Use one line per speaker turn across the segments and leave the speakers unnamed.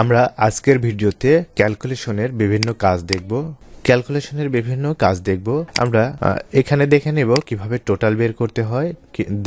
আমরা আজকের ভিডিওতে ক্যালকুলেশনের বিভিন্ন কাজ দেখব। ক্যালকুলেশনের বিভিন্ন কাজ দেখব। আমরা এখানে দেখে নেব কীভাবে টোটাল বের করতে হয়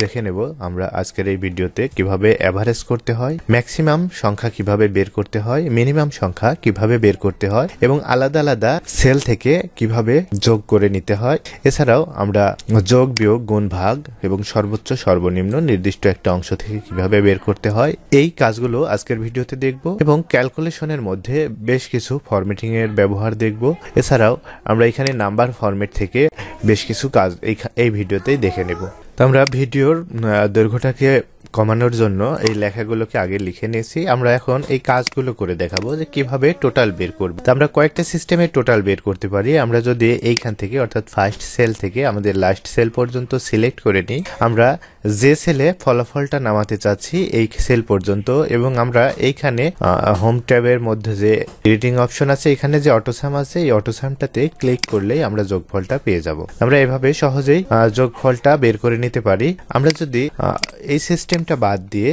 দেখে নেব আমরা আজকের এই ভিডিওতে কীভাবে এভারেজ করতে হয় ম্যাক্সিমাম সংখ্যা কীভাবে বের করতে হয় মিনিমাম সংখ্যা কীভাবে বের করতে হয়, এবং আলাদা আলাদা সেল থেকে কীভাবে যোগ করে নিতে হয়। এছাড়াও আমরা যোগ, বিয়োগ, গুণ, ভাগ এবং সর্বোচ্চ, সর্বনিম্ন নির্দিষ্ট একটা অংশ থেকে কীভাবে বের করতে হয়, এই কাজগুলো আজকের ভিডিওতে দেখব এবং ক্যালকুলেশনের মধ্যে বেশ কিছু ফরম্যাটিং এর ব্যবহার দেখব। এছাড়াও আমরা এখানে নাম্বার ফরম্যাট থেকে বেশ কিছু কাজ এই ভিডিওতেই দেখে নেব। তো আমরা ভিডিওর দৈর্ঘ্যটাকে কমানোর জন্য এই লেখাগুলোকে আগে লিখে নিয়েছি। আমরা এখন এই কাজগুলো করে দেখাবো যে কীভাবে টোটাল বের করব। তো আমরা কয়েকটা সিস্টেমে টোটাল বের করতে পারি। আমরা যদি এইখান থেকে, অর্থাৎ ফার্স্ট সেল থেকে, আমাদের লাস্ট সেল পর্যন্ত সিলেক্ট করে নিই, আমরা যে সেলে ফলাফলটা নামাতে চাচ্ছি, এই সেল পর্যন্ত, এবং আমরা এইখানে হোম ট্যাবের মধ্যে যে এডিটিং অপশন আছে, এখানে যে অটোসাম আছে, এই অটোসামটাতে ক্লিক করলেই আমরা যোগফলটা পেয়ে যাব। আমরা এভাবে সহজেই যোগফলটা বের করে নিতে পারি। আমরা যদি এই সিস্টেমটা বাদ দিয়ে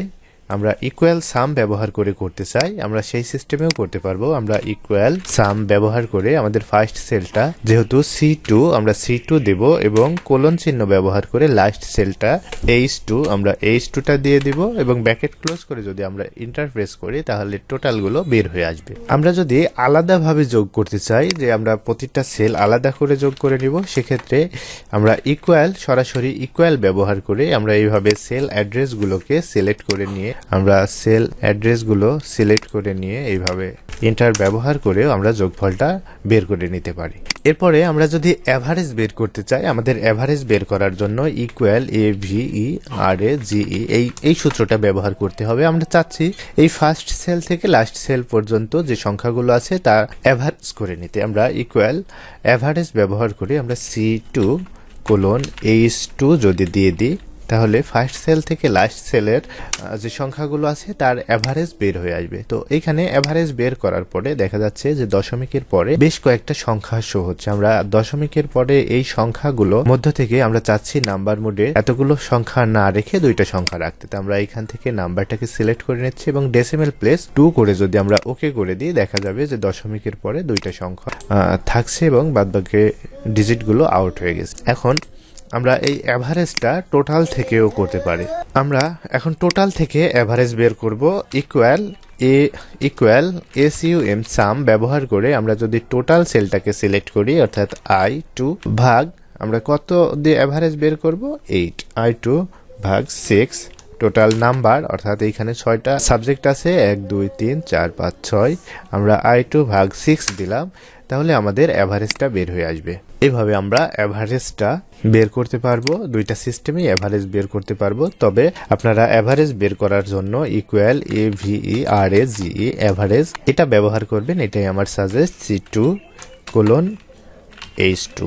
আমরা ইকুয়াল সাম ব্যবহার করে করতে চাই, আমরা সেই সিস্টেমেও করতে পারব। আমরা ইকুয়াল সাম ব্যবহার করে আমাদের ফার্স্ট সেলটা যেহেতু সি টু আমরা সি টু দেব এবং কোলন চিহ্ন ব্যবহার করে লাস্ট সেলটা এইচ টু আমরা এইচ টুটা দিয়ে দিব এবং ব্যাকেট ক্লোজ করে যদি আমরা ইন্টারফেস করি, তাহলে টোটালগুলো বের হয়ে আসবে। আমরা যদি আলাদাভাবে যোগ করতে চাই, যে আমরা প্রতিটা সেল আলাদা করে যোগ করে নিব, সেক্ষেত্রে আমরা ইকুয়াল সরাসরি ইকুয়াল ব্যবহার করে আমরা এইভাবে সেল অ্যাড্রেসগুলোকে সিলেক্ট করে নিয়ে আমরা সেল অ্যাড্রেসগুলো সিলেক্ট করে নিয়ে এইভাবে এন্টার ব্যবহার করেও আমরা যোগফলটা বের করে নিতে পারি। এরপরে আমরা যদি অ্যাভারেজ বের করতে চাই, আমাদের অ্যাভারেজ বের করার জন্য equal A V E R A GE এই এই সূত্রটা ব্যবহার করতে হবে। আমরা চাচ্ছি এই ফার্স্ট সেল থেকে লাস্ট সেল পর্যন্ত যে সংখ্যাগুলো আছে তা অ্যাভারেজ করে নিতে। আমরা ইকুয়াল অ্যাভারেজ ব্যবহার করে, আমরা C two colon H two যদি দিয়ে দিই তাহলে ফার্স্ট সেল থেকে লাস্ট সেলের যে সংখ্যাগুলো আছে, তার অ্যাভারেজ বের হয়ে আসবে। তো এখানে অ্যাভারেজ বের করার পরে দেখা যাচ্ছে যে দশমিকের পরে বেশ কয়েকটা সংখ্যা শো হচ্ছে। আমরা দশমিকের পরে এই সংখ্যাগুলো মধ্য থেকে আমরা চাচ্ছি নাম্বার মোডে এতগুলো সংখ্যা না রেখে দুইটা সংখ্যা রাখতে। তো আমরা এখান থেকে নাম্বারটাকে সিলেক্ট করে নিচ্ছি এবং ডেসিমেল প্লেস টু করে যদি আমরা ওকে করে দিই, দেখা যাবে যে দশমিকের পরে দুইটা সংখ্যা থাকছে এবং বাদবাকি ডিজিটগুলো আউট হয়ে গেছে। এখন আমরা এই অ্যাভারেজটা টোটাল থেকেও করতে পারি। আমরা এখন টোটাল থেকে অ্যাভারেজ বের করব equal A equal S M sum ব্যবহার করে আমরা যদি টোটাল সেলটাকে সিলেক্ট করি, অর্থাৎ আই টু ভাগ, আমরা কত দিয়ে অ্যাভারেজ বের করব? এইট। আই টু ভাগ সিক্স টোটাল নাম্বার, অর্থাৎ এইখানে ছয়টা সাবজেক্ট আছে, এক, দুই, তিন, চার, পাঁচ, ছয়। আমরা আই টু ভাগ সিক্স দিলাম তাহলে আমাদের অ্যাভারেজটা বের হয়ে আসবে। এভাবে আমরা অ্যাভারেজটা বের করতে পারব, দুইটা সিস্টেমেই অ্যাভারেজ বের করতে পারব। তবে আপনারা অ্যাভারেজ বের করার জন্য equal A V E R A G E average এটা ব্যবহার করবেন, এটাই আমার suggest C two colon H two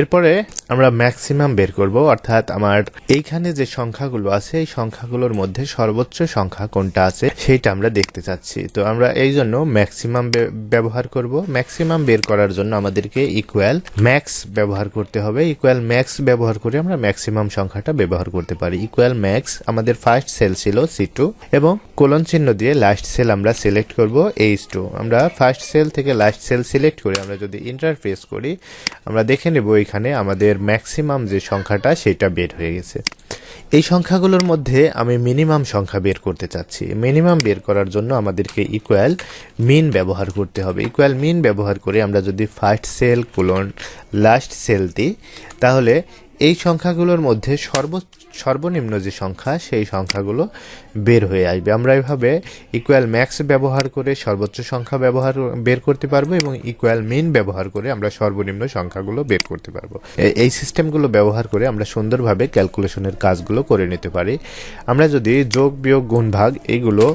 এরপরে আমরা ম্যাক্সিমাম বের করব, অর্থাৎ আমার এইখানে যে সংখ্যাগুলো আছে, এই সংখ্যাগুলোর মধ্যে সর্বোচ্চ সংখ্যা কোনটা আছে সেইটা আমরা দেখতে চাচ্ছি। তো আমরা এই জন্য ম্যাক্সিমাম ব্যবহার করব। ম্যাক্সিমাম বের করার জন্য আমাদেরকে ইকুয়াল ম্যাক্স ব্যবহার করতে হবে। ইকুয়াল ম্যাক্স ব্যবহার করে আমরা ম্যাক্সিমাম সংখ্যাটা ব্যবহার করতে পারি। ইকুয়াল ম্যাক্স আমাদের ফার্স্ট সেল ছিল সি টু এবং কোলন চিহ্ন দিয়ে লাস্ট সেল আমরা সিলেক্ট করব এইচ টু আমরা ফার্স্ট সেল থেকে লাস্ট সেল সিলেক্ট করে আমরা যদি ইন্টারফেস করি, আমরা দেখে নেব এখানে আমাদের ম্যাক্সিমাম যে সংখ্যাটা, সেটা বের হয়ে গেছে। এই সংখ্যাগুলোর মধ্যে আমি মিনিমাম সংখ্যা বের করতে চাচ্ছি। মিনিমাম বের করার জন্য আমাদেরকে ইকুয়াল মিন ব্যবহার করতে হবে। ইকুয়াল মিন ব্যবহার করে আমরা যদি first cell colon last cell দিই, তাহলে এই সংখ্যাগুলোর মধ্যে সর্ব সর্বনিম্ন যে সংখ্যা, সেই সংখ্যাগুলো বের হয়ে আসবে। আমরা এভাবে ইকুয়াল ম্যাক্স ব্যবহার করে সর্বোচ্চ সংখ্যা ব্যবহার, বের করতে পারব এবং ইকুয়াল মিন ব্যবহার করে আমরা সর্বনিম্ন সংখ্যাগুলো বের করতে পারব। এই সিস্টেমগুলো ব্যবহার করে আমরা সুন্দরভাবে ক্যালকুলেশনের কাজগুলো করে নিতে পারি। আমরা যদি যোগ, বিয়োগ, গুণ, ভাগ এইগুলো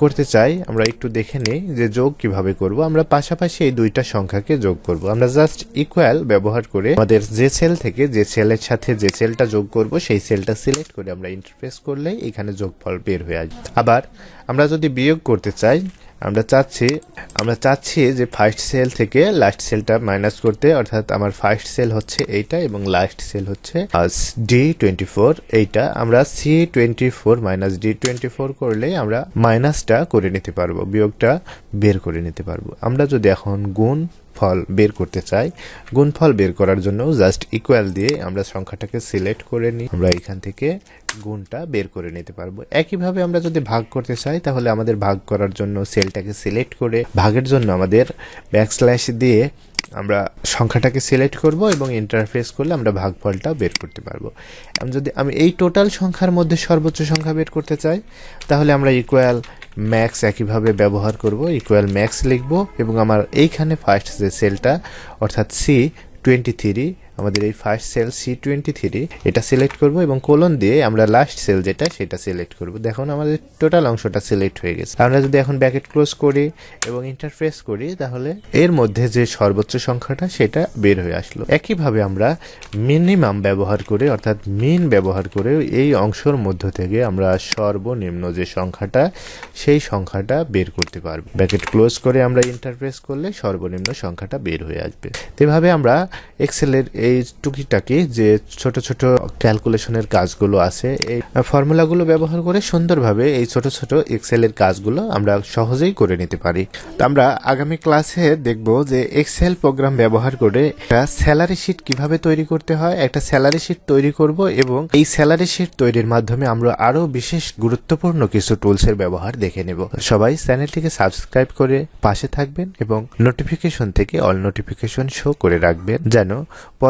করতে চাই, আমরা একটু দেখে নিই যে যোগ কীভাবে করব। আমরা পাশাপাশি এই দুইটা সংখ্যাকে যোগ করব। আমরা জাস্ট ইকুয়াল ব্যবহার করে আমাদের যে সেল থেকে যে সেলের সাথে যে সেলটা যোগ করব, সেই সেলটা সিলেক্ট করে আমরা ইন্টারফেস করলেই এখানে যোগফল বের হয়ে আসবে। আবার আমরা যদি বিয়োগ করতে চাই, আমরা চাচ্ছি আমরা চাচ্ছি যে ফার্স্ট সেল থেকে লাস্ট সেলটা মাইনাস করতে, অর্থাৎ আমার ফার্স্ট সেল হচ্ছে এইটা এবং লাস্ট সেল হচ্ছে ডি টোয়েন্টি ফোর এইটা আমরা C twenty four minus D twenty four করলে আমরা মাইনাসটা করে নিতে পারব, বিয়োগটা বের করে নিতে পারব। আমরা যদি এখন গুণ ফল বের করতে চাই, গুণফল বের করার জন্য জাস্ট ইকুয়াল দিয়ে আমরা সংখ্যাটাকে সিলেক্ট করে নিই। আমরা এখান থেকে গুণটা বের করে নিতে পারব। একইভাবে আমরা যদি ভাগ করতে চাই, তাহলে আমাদের ভাগ করার জন্য সেলটাকে সিলেক্ট করে, ভাগের জন্য আমাদের ব্যাকস্ল্যাশ দিয়ে আমরা সংখ্যাটাকে সিলেক্ট করব এবং ইন্টারফেস করলে আমরা ভাগফলটা বের করতে পারব। এখন যদি, আমি এই টোটাল সংখ্যার মধ্যে সর্বোচ্চ সংখ্যা বের করতে চাই, তাহলে আমরা ইকুয়াল ম্যাক্স একইভাবে ব্যবহার করব ইকুয়াল ম্যাক্স লিখব এবং আমার এইখানে ফার্স্ট যে সেলটা অর্থাৎ সি টোয়েন্টি থ্রি আমাদের এই first cell C twenty three এটা সিলেক্ট করব এবং কোলন দিয়ে আমরা লাস্ট সেল যেটা, সেটা সিলেক্ট করব। দেখুন আমাদের টোটাল অংশটা সিলেক্ট হয়ে গেছে। আমরা যদি এখন ব্যাকেট ক্লোজ করি এবং ইন্টারফেস করি, তাহলে এর মধ্যে যে সর্বোচ্চ সংখ্যাটা, সেটা বের হয়ে আসলো। একইভাবে আমরা মিনিমাম ব্যবহার করে, অর্থাৎ মিন ব্যবহার করে, এই অংশের মধ্য থেকে আমরা সর্বনিম্ন যে সংখ্যাটা, সেই সংখ্যাটা বের করতে পারব। ব্যাকেট ক্লোজ করে আমরা ইন্টারফেস করলে সর্বনিম্ন সংখ্যাটা বের হয়ে আসবে। এভাবে আমরা এক্সেলের এই টুকিটাকি যে ছোট ছোট ক্যালকুলেশনের কাজগুলো আছে, এই ফর্মুলাগুলো ব্যবহার করে সুন্দরভাবে এই ছোট ছোট এক্সেলের কাজগুলো আমরা সহজেই করে নিতে পারি। তো আমরা আগামী ক্লাসে দেখব যে এক্সেল প্রোগ্রাম ব্যবহার করে একটা স্যালারি শিট কীভাবে তৈরি করতে হয়, একটা স্যালারি শিট তৈরি করব এবং এই স্যালারি শিট তৈরির মাধ্যমে আমরা আরও বিশেষ গুরুত্বপূর্ণ কিছু টুলসের ব্যবহার দেখে নেব। সবাই চ্যানেলটিকে সাবস্ক্রাইব করে পাশে থাকবেন এবং নোটিফিকেশন থেকে অল নোটিফিকেশন শো করে রাখবেন, যেন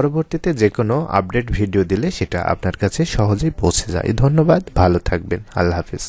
পরবর্তীতে যে কোনো আপডেট ভিডিও দিলে সেটা আপনার কাছে সহজেই পৌঁছে যায়। ধন্যবাদ, ভালো থাকবেন। আল্লাহ হাফিজ।